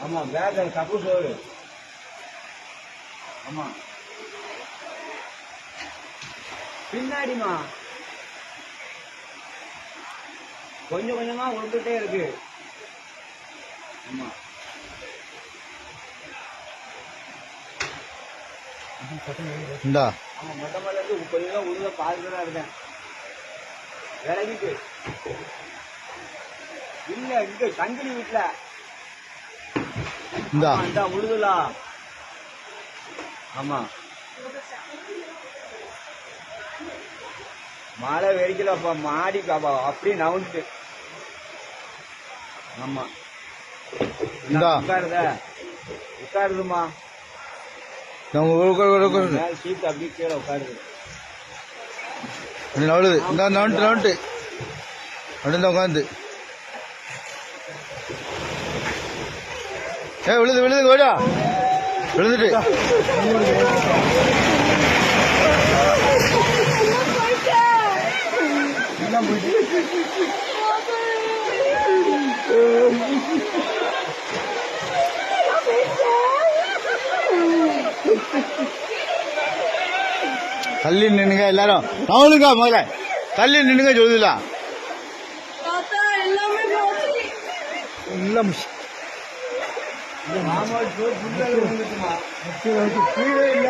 ஆமா பேக் தப்பு சோறு ஆமா. பின்னாடிமா கொஞ்சம் கொஞ்சமா விட்டுட்டே இருக்கு. ஆமா. இந்தா. ஆமா மொட்டை மேல இருந்து கொஞ்சம் உள்ள பாதுகாப்பா இருக்கேன். விலகிட்டு இல்ல இங்க சங்கிலி வீட்டுல இந்தா. இந்தா உழுதுலா. ஆமா. மழை வெடிக்கலப்பா மாடி பாப்பா அப்படியே நவுந்துட்டு. ஆமா. இந்தா. உட்காருத. உட்காருதுமா சீட் அப்படியே கீழே உட்காருது. அப்படி நவளுது. இந்த நவன்ட்டு நவன்ட்டு அப்படி இந்த உட்காந்து. ஏ விழுது விழுது ஓடா விழுந்துட்டு. தள்ளி நின்னுங்க எல்லாரும். நவனுங்க முதல்ல. தள்ளி நின்னுங்க சொல்லுதா தாத்தா எல்லாமே மாமா கீழே இல்ல.